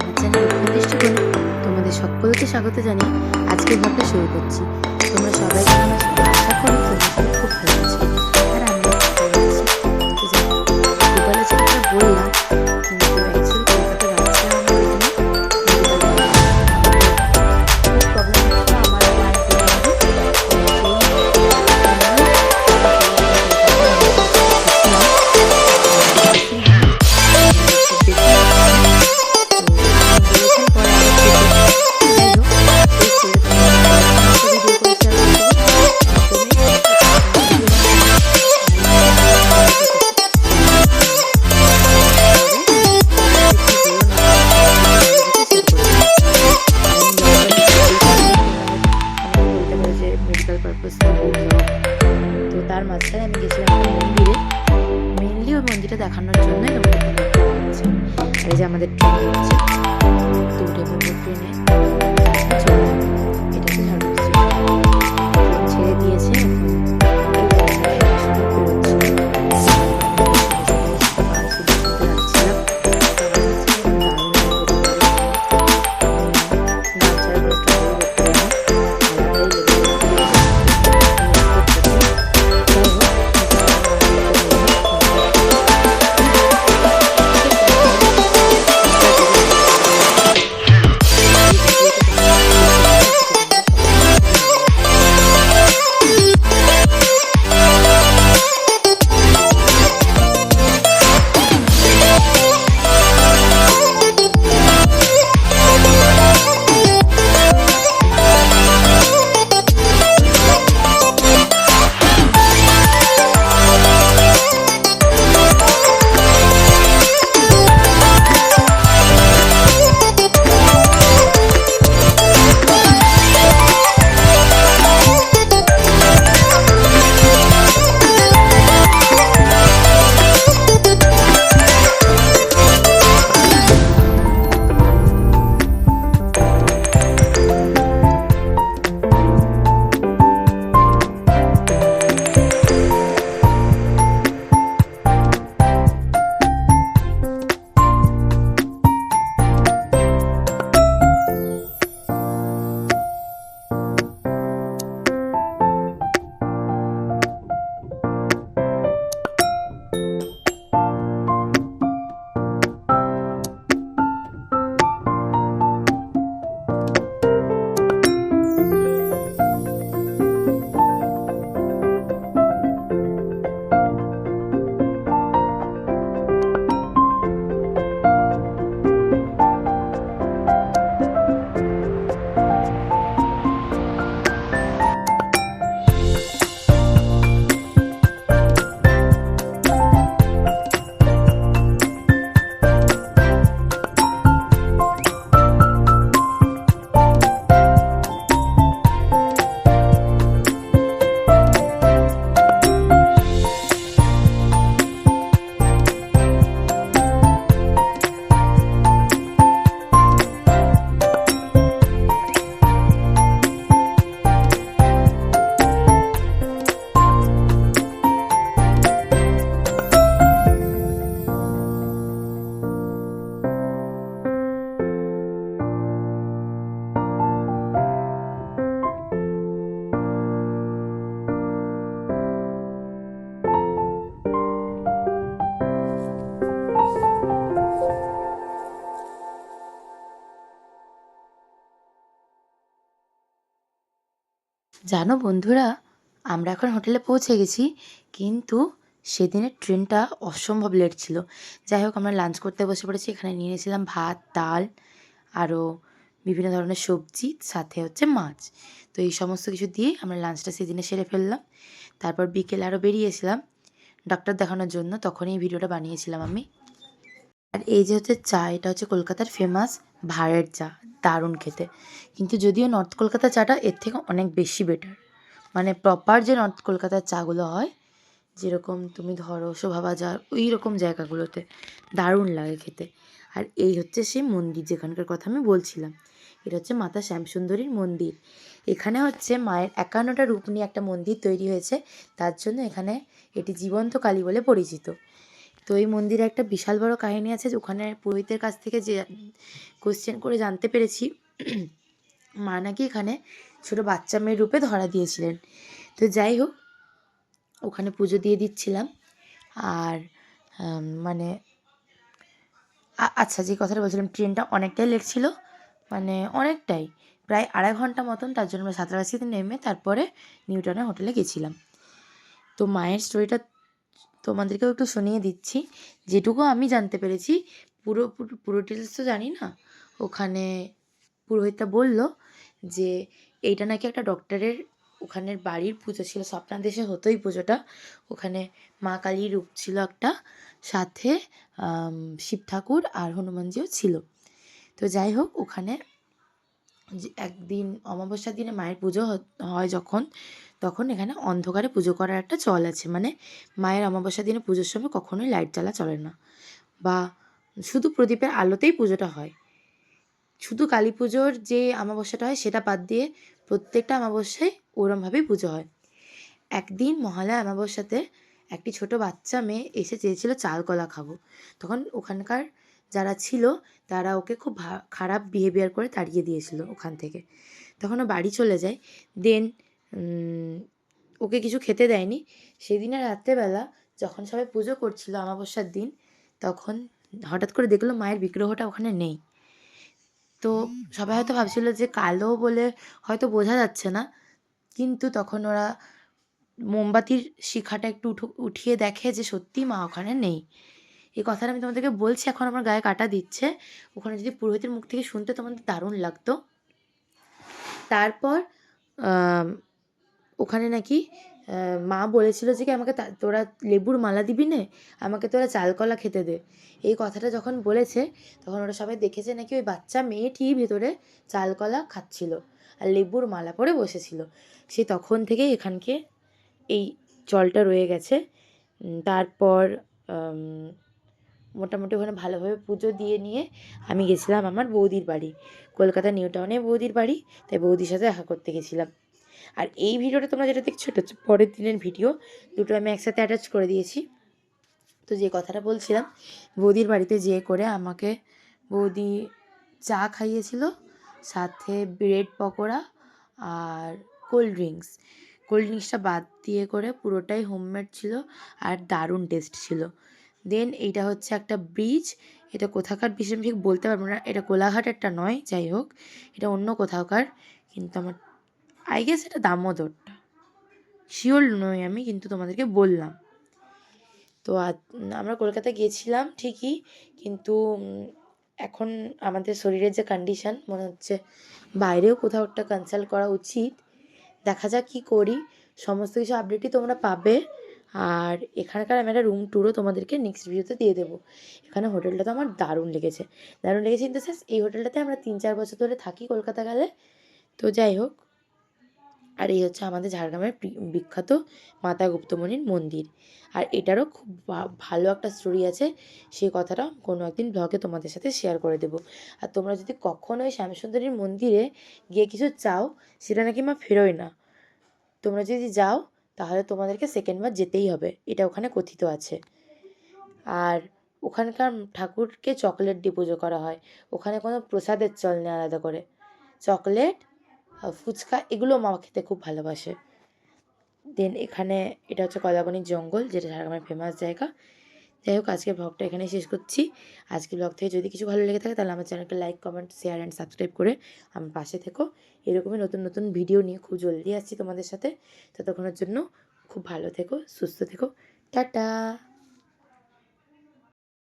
My channel আমার করে তোমাদের সকলকে স্বাগত জানিয়ে আজকে ভাবটা শুরু করছি। তোমরা সবাই আমার আশা করি তোমরা খুব ভালো আছো। আমি গেছিলাম মন্দিরে। মেনলি ওই মন্দিরটা দেখানোর জন্যই তোমাদের এই যে আমাদের ট্রেন হচ্ছে। তো ট্রেনে চলে। জানো বন্ধুরা, আমরা এখন হোটেলে পৌঁছে গেছি, কিন্তু সেদিনের ট্রেনটা অসম্ভব লেট ছিল। যাই হোক, আমরা লাঞ্চ করতে বসে পড়েছি, এখানে নিয়ে নিয়েছিলাম ভাত, ডাল, আরও বিভিন্ন ধরনের সবজি, সাথে হচ্ছে মাছ। তো এই সমস্ত কিছু দিয়ে আমরা লাঞ্চটা সেদিনে সেরে ফেললাম। তারপর বিকেলে আরও বেরিয়েছিলাম ডক্টর দেখানোর জন্য, তখনই এই ভিডিওটা বানিয়েছিলাম আমি। আর এই যে হচ্ছে চা, এটা হচ্ছে কলকাতার ফেমাস ভাড়ের চা। দারুণ খেতে। কিন্তু যদিও নর্থ কলকাতার চাটা এর থেকে অনেক বেশি বেটার মানে প্রপার যে নর্থ কলকাতার চাগুলো হয়, যেরকম তুমি ধরো শোভাবাজার ওই রকম জায়গাগুলোতে দারুণ লাগে খেতে। আর এই হচ্ছে সেই মন্দির যেখানকার কথা আমি বলছিলাম। এটা হচ্ছে মাতা শ্যামসুন্দরীর মন্দির। এখানে হচ্ছে মায়ের একান্নটা রূপ নিয়ে একটা মন্দির তৈরি হয়েছে। তার জন্য এখানে এটি জীবন্ত কালী বলে পরিচিত। তো এই মন্দিরে একটা বিশাল বড় কাহিনী আছে ওখানে পুরোহিতের কাছ থেকে যে কোশ্চেন করে জানতে পেরেছি, মা নাকি এখানে ছোটো বাচ্চা মেয়ের রূপে ধরা দিয়েছিলেন। তো যাই হোক, ওখানে পুজো দিয়ে দিচ্ছিলাম। আর মানে আচ্ছা যে কথাটা বলছিলাম, ট্রেনটা অনেকটাই লেট ছিল মানে অনেকটাই, প্রায় আড়াই ঘণ্টা মতন, তার জন্য আমরা সাঁতরাগাছিতে নেমে তারপরে নিউটনের হোটেলে গেছিলাম। তো মায়ের স্টোরিটা তোমাদেরকেও একটু শুনিয়ে দিচ্ছি। যেটুকু আমি জানতে পেরেছি, পুরো পুরো ডিটেলস তো জানি না। ওখানে পুরোহিতটা বলল যে, এইটা নাকি একটা ডক্টরের ওখানের বাড়ির পুজো ছিল স্বপ্না দেশে হতোই পুজোটা। ওখানে মা কালীর রূপ ছিল একটা। সাথে শিব ঠাকুর আর হনুমানজিও ছিল। তো যাই হোক, ওখানে একদিন অমাবস্যার দিনে মায়ের পুজো হয় যখন তখন এখানে অন্ধকারে পুজো করার একটা চল আছে। মানে মায়ের অমাবস্যার দিনে পুজোর সময় কখনোই লাইট জ্বালা চলে না। বা শুধু প্রদীপের আলোতেই পুজোটা হয়। শুধু কালী পুজোর যে অমাবস্যাটা হয়, সেটা বাদ দিয়ে প্রত্যেকটা অমাবস্যায় ওরমভাবেই পুজো হয়। একদিন মহালয়া অমাবস্যাতে একটি ছোট বাচ্চা মেয়ে এসে চেয়েছিল, চাল, কলা খাব। তখন ওখানকার যারা ছিল, তারা ওকে খুব খারাপ বিহেভিয়ার করে তাড়িয়ে দিয়েছিল ওখান থেকে। তখন ও বাড়ি চলে যায়। দেন ওকে কিছু খেতে দেয়নি। সেদিনের রাত্রেবেলা যখন সবাই পুজো করছিল অমাবস্যার দিন, তখন হঠাৎ করে দেখল মায়ের বিগ্রহটা ওখানে নেই। তো সবাই হয়তো ভাবছিল যে কালো বলে হয়তো বোঝা যাচ্ছে না, কিন্তু তখন ওরা মোমবাতির শিখাটা একটু উঠো- উঠিয়ে দেখে যে সত্যি মা ওখানে নেই। এই কথাটা আমি তোমাদেরকে বলছি, এখন আমার গায়ে কাটা দিচ্ছে। ওখানে যদি পুরোহিতের মুখ থেকে শুনতে তোমাদের দারুণ লাগতো। তারপর ওখানে নাকি মা বলেছিল যে কি আমাকে তোরা লেবুর মালা দিবি নে, আমাকে তোরা চালকলা খেতে দে। এই কথাটা যখন বলেছে, তখন ওরা সবাই দেখেছে নাকি ওই বাচ্চা মেয়েটি ভেতরে চালকলা খাচ্ছিল আর লেবুর মালা পরে বসেছিল। সে তখন থেকেই এখানকে এই জলটা রয়ে গেছে। তারপর মোটামুটি ওখানে ভালোভাবে পুজো দিয়ে নিয়ে আমি গেছিলাম আমার বৌদির বাড়ি। কলকাতা নিউ টাউনে বৌদির বাড়ি, তাই বৌদির সাথে দেখা করতে গেছিলাম। আর এই ভিডিওটা তোমরা যেটা দেখছ, এটা হচ্ছে পরের দিনের ভিডিও। দুটো আমি একসাথে অ্যাটাচ করে দিয়েছি। তো যে কথাটা বলছিলাম, বৌদির বাড়িতে যেয়ে করে আমাকে বৌদি চা খাইয়েছিল, সাথে ব্রেড পকোড়া আর কোল্ড ড্রিঙ্কস কোল্ড ড্রিঙ্কসটা বাদ দিয়ে করে পুরোটাই হোমমেড ছিল আর দারুণ টেস্ট ছিল। দেন এইটা হচ্ছে একটা ব্রিজ এটা কোথাকার বিষয় ঠিক বলতে পারব না। এটা কোলাঘাটেরটা নয়, যাই হোক। এটা অন্য কোথাওকার, কিন্তু আমার আই গেস এটা দামোদরটা শিওর নই আমি, কিন্তু তোমাদেরকে বললাম। তো আমরা কলকাতা গিয়েছিলাম ঠিকই, কিন্তু এখন আমাদের শরীরের যে কন্ডিশন মনে হচ্ছে বাইরেও কোথাও একটা কনসাল্ট করা উচিত। দেখা যাক কী করি। সমস্ত কিছু আপডেটই তোমরা পাবে। আর এখানকার আমি একটা রুম ট্যুরও তোমাদেরকে নেক্সট ভিডিওতে দিয়ে দেবো। এখানে হোটেলটা তো আমার দারুণ লেগেছে। দারুণ লেগেছে ইন দ্য সেন্স এই হোটেলটাতে আমরা তিন চার বছর ধরে থাকি কলকাতা গেলে। তো যাই হোক। আর এই হচ্ছে আমাদের ঝাড়গ্রামের বিখ্যাত মাতা গুপ্তমণির মন্দির। আর এটারও খুব ভালো একটা স্টোরি আছে সেই কথাটা কোনো একদিন ব্লগে তোমাদের সাথে শেয়ার করে দেবো। আর তোমরা যদি কখনো ওই শ্যামসুন্দরীর মন্দিরে গিয়ে কিছু চাও, সেটা নাকি মা ফেরোয় না। তোমরা যদি যাও, তাহলে তোমাদেরকে সেকেন্ডবার যেতেই হবে, এটা ওখানে কথিত আছে। আর ওখানকার ঠাকুরকে চকলেট দিয়ে পুজো করা হয়, ওখানে কোনো প্রসাদের চল নেই আলাদা করে। চকলেট ফুচকা, এগুলো মা খেতে খুব ভালোবাসে। দেন এখানে এটা হচ্ছে কলাবনির জঙ্গল, যেটা ঝাড়গ্রামের ফেমাস জায়গা। যাই হোক, আজকের ব্লগটা এখানে শেষ করছি। আজকের ব্লগ থেকে যদি কিছু ভালো লেগে থাকে, তাহলে আমার চ্যানেলকে like comment share and subscribe করে আমার পাশে থেকো। এরকমই নতুন নতুন ভিডিও নিয়ে খুব জলদি আসছি তোমাদের সাথে। ততক্ষণের জন্য খুব ভালো থেকো, সুস্থ থেকো। টাটা!